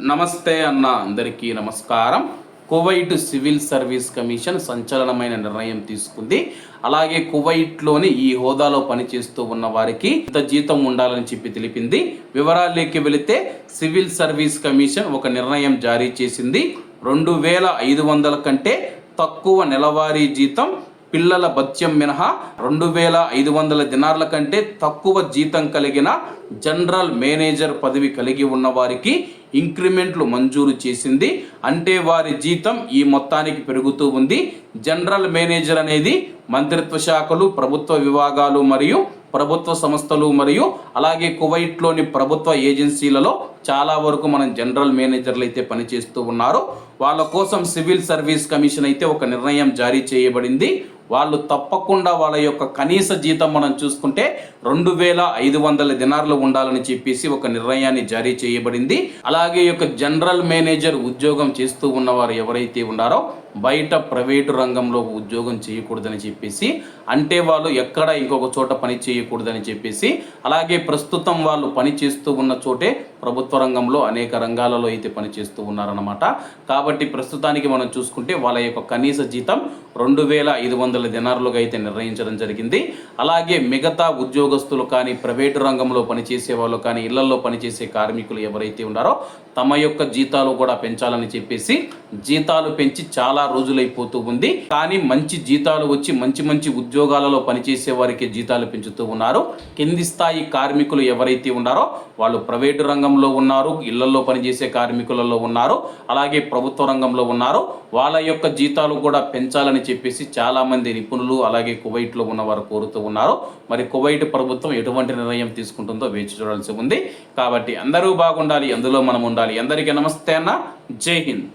నమస్తే అన్న అందరికీ నమస్కారం. కువైట్ సివిల్ సర్వీస్ కమిషన్ సంచలనమైన నిర్ణయం తీసుకుంది. అలాగే కువైట్లోని ఈ హోదాలో పనిచేస్తూ ఉన్న వారికి ఇంత జీతం ఉండాలని చెప్పి తెలిపింది. వివరాల్లోకి వెళితే సివిల్ సర్వీస్ కమిషన్ ఒక నిర్ణయం జారీ చేసింది. రెండు వేల ఐదు వందల కంటే తక్కువ నెలవారీ జీతం పిల్లల భత్యం మినహా రెండు వేల ఐదు వందల దినార్ల కంటే తక్కువ జీతం కలిగిన జనరల్ మేనేజర్ పదవి కలిగి ఉన్న వారికి ఇంక్రిమెంట్లు మంజూరు చేసింది. అంటే వారి జీతం ఈ మొత్తానికి పెరుగుతూ ఉంది. జనరల్ మేనేజర్ అనేది మంత్రిత్వ శాఖలు ప్రభుత్వ విభాగాలు మరియు ప్రభుత్వ సంస్థలు మరియు అలాగే కువైట్లోని ప్రభుత్వ ఏజెన్సీలలో చాలా వరకు మనం జనరల్ మేనేజర్లు అయితే పనిచేస్తూ ఉన్నారు. వాళ్ళ కోసం సివిల్ సర్వీస్ కమిషన్ అయితే ఒక నిర్ణయం జారీ చేయబడింది. వాళ్ళు తప్పకుండా వాళ్ళ యొక్క కనీస జీతం మనం చూసుకుంటే రెండు వేల ఐదు వందల దినార్లు ఉండాలని చెప్పేసి ఒక నిర్ణయాన్ని జారీ చేయబడింది. అలాగే యొక్క జనరల్ మేనేజర్ ఉద్యోగం చేస్తూ ఉన్నవారు ఎవరైతే ఉన్నారో బయట ప్రైవేటు రంగంలో ఉద్యోగం చేయకూడదని చెప్పేసి అంటే వాళ్ళు ఎక్కడ ఇంకొక చోట పని చేయకూడదని చెప్పేసి అలాగే ప్రస్తుతం వాళ్ళు పని చేస్తూ ఉన్న చోటే ప్రభుత్వ రంగంలో అనేక రంగాలలో అయితే పనిచేస్తూ ఉన్నారన్నమాట. కాబట్టి ప్రస్తుతానికి మనం చూసుకుంటే వాళ్ళ యొక్క కనీస జీతం రెండు వేల ఐదు వందల దినారులుగా అయితే నిర్ణయించడం జరిగింది. అలాగే మిగతా ఉద్యోగస్తులు కానీ ప్రైవేటు రంగంలో పనిచేసే వాళ్ళు కానీ ఇళ్ళలో పనిచేసే కార్మికులు ఎవరైతే ఉన్నారో తమ యొక్క జీతాలు కూడా పెంచాలని చెప్పేసి జీతాలు పెంచి చాలా రోజులైపోతూ ఉంది. కానీ మంచి జీతాలు వచ్చి మంచి మంచి ఉద్యోగాలలో పనిచేసే వారికి జీతాలు పెంచుతూ ఉన్నారు. కింది స్థాయి కార్మికులు ఎవరైతే ఉన్నారో వాళ్ళు ప్రైవేటు రంగంలో ఉన్నారు ఇళ్ళలో పనిచేసే కార్మికులలో ఉన్నారు అలాగే ప్రభుత్వ రంగంలో ఉన్నారు. వాళ్ళ యొక్క జీతాలు కూడా పెంచాలని చెప్పేసి చాలామంది నిపుణులు అలాగే కువైట్లో ఉన్నవారు కోరుతూ ఉన్నారు. మరి కువైట్ ప్రభుత్వం ఎటువంటి నిర్ణయం తీసుకుంటుందో వేచి చూడాల్సి ఉంది. కాబట్టి అందరూ బాగుండాలి అందులో మనం ఉండాలి. అందరికీ నమస్తే అన్న. జై హింద్.